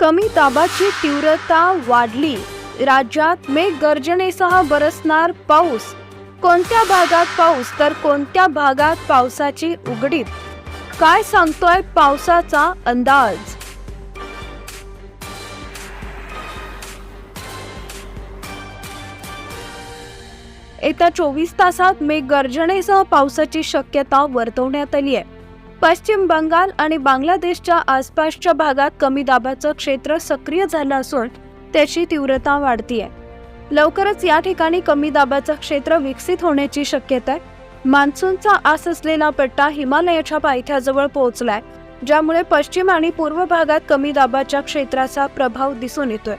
कमी दाबाची तीव्रता वाढली. राज्यात मेघगर्जनेसह बरसणार पाऊस. कोणत्या भागात पाऊस? तर कोणत्या भागात पावसाची उघडीत काय सांगतोय पावसाचा अंदाज? येत्या चोवीस तासात मेघगर्जनेसह पावसाची शक्यता वर्तवण्यात आली आहे. पश्चिम बंगाल आणि बांगलादेशच्या आसपासच्या भागात कमी दाबाचं क्षेत्र सक्रिय झालं असून त्याची तीव्रता वाढतीये. लवकरच या ठिकाणी कमी दाबाचं क्षेत्र विकसित होण्याची शक्यता आहे. मान्सूनचा आस असलेला पट्टा हिमालयाच्या पायथ्याजवळ पोहोचलाय ज्यामुळे पश्चिम आणि पूर्व भागात कमी दाबाच्या क्षेत्राचा प्रभाव दिसून येतोय.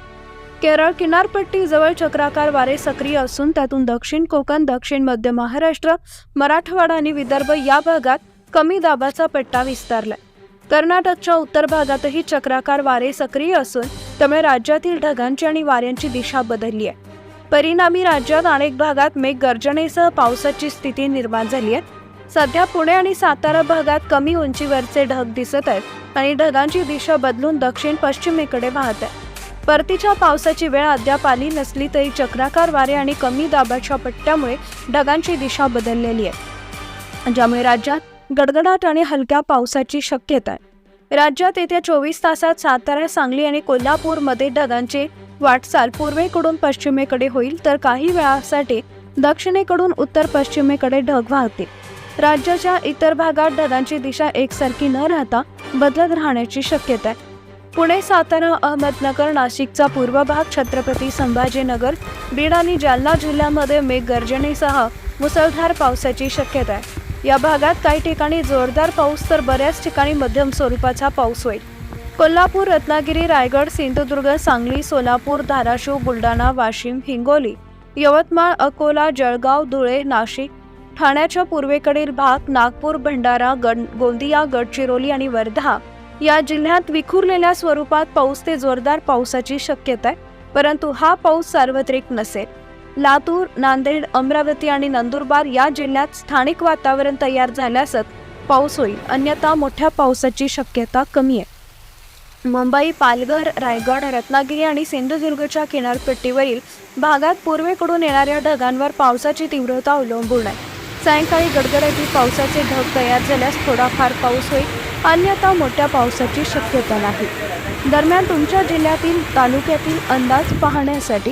केरळ किनारपट्टी जवळ चक्राकार वारे सक्रिय असून त्यातून दक्षिण कोकण दक्षिण मध्य महाराष्ट्र मराठवाडा आणि विदर्भ या भागात कमी दाबाचा पट्टा विस्तारलाय. कर्नाटकच्या उत्तर भागातही चक्राकार वारे सक्रिय असून त्यामुळे राज्यातील ढगांची आणि वाऱ्यांची दिशा बदलली आहे. परिणामी राज्यात अनेक भागात मेघगर्जनेसह पावसाची स्थिती निर्माण झाली आहे. सध्या पुणे आणि सातारा भागात कमी उंचीवरचे ढग दिसत आहेत आणि ढगांची दिशा बदलून दक्षिण पश्चिमेकडे वाहत आहे. परतीच्या पावसाची वेळ अद्याप आली नसली तरी चक्राकार वारे आणि कमी दाबाच्या पट्ट्यामुळे ढगांची दिशा बदललेली आहे. ज्यामुळे राज्यात गडगडाट आणि हलक्या पावसाची शक्यता आहे. राज्यात येत्या चोवीस तासात सातारा सांगली आणि कोल्हापूरमध्ये ढगांची वाटचाल पूर्वेकडून पश्चिमेकडे होईल तर काही वेळासाठी दक्षिणेकडून उत्तर पश्चिमेकडे ढग वाहतील राज्याच्या इतर भागात ढगांची दिशा एकसारखी न राहता बदलत राहण्याची शक्यता आहे. पुणे सातारा अहमदनगर नाशिकचा पूर्व भाग छत्रपती संभाजीनगर बीड आणि जालना जिल्ह्यामध्ये मेघगर्जनेसह मुसळधार पावसाची शक्यता आहे. या भागात काही ठिकाणी जोरदार पाऊस तर बऱ्याच ठिकाणी मध्यम स्वरूपाचा पाऊस होईल. कोल्हापूर रत्नागिरी रायगड सिंधुदुर्ग सांगली सोलापूर धाराशिव बुलढाणा वाशिम हिंगोली यवतमाळ अकोला जळगाव धुळे नाशिक ठाण्याच्या पूर्वेकडील भाग नागपूर भंडारा गड गोंदिया गडचिरोली आणि वर्धा या जिल्ह्यात विखुरलेल्या स्वरूपात पाऊस ते जोरदार पावसाची शक्यता आहे. परंतु हा पाऊस सार्वत्रिक नसेल. लातूर नांदेड अमरावती आणि नंदुरबार या जिल्ह्यात स्थानिक वातावरण तयार झाल्यासच पाऊस होईल. अन्यथा मोठ्या पावसाची शक्यता कमी आहे. मुंबई पालघर रायगड रत्नागिरी आणि सिंधुदुर्गच्या किनारपट्टीवरील भागात पूर्वेकडून येणाऱ्या ढगांवर पावसाची तीव्रता अवलंबून आहे. सायंकाळी गडगडाटी पावसाचे ढग तयार झाल्यास थोडाफार पाऊस होईल. अन्यथा मोठ्या पावसाची शक्यता नाही. दरम्यान तुमच्या जिल्ह्यातील तालुक्यातील अंदाज पाहण्यासाठी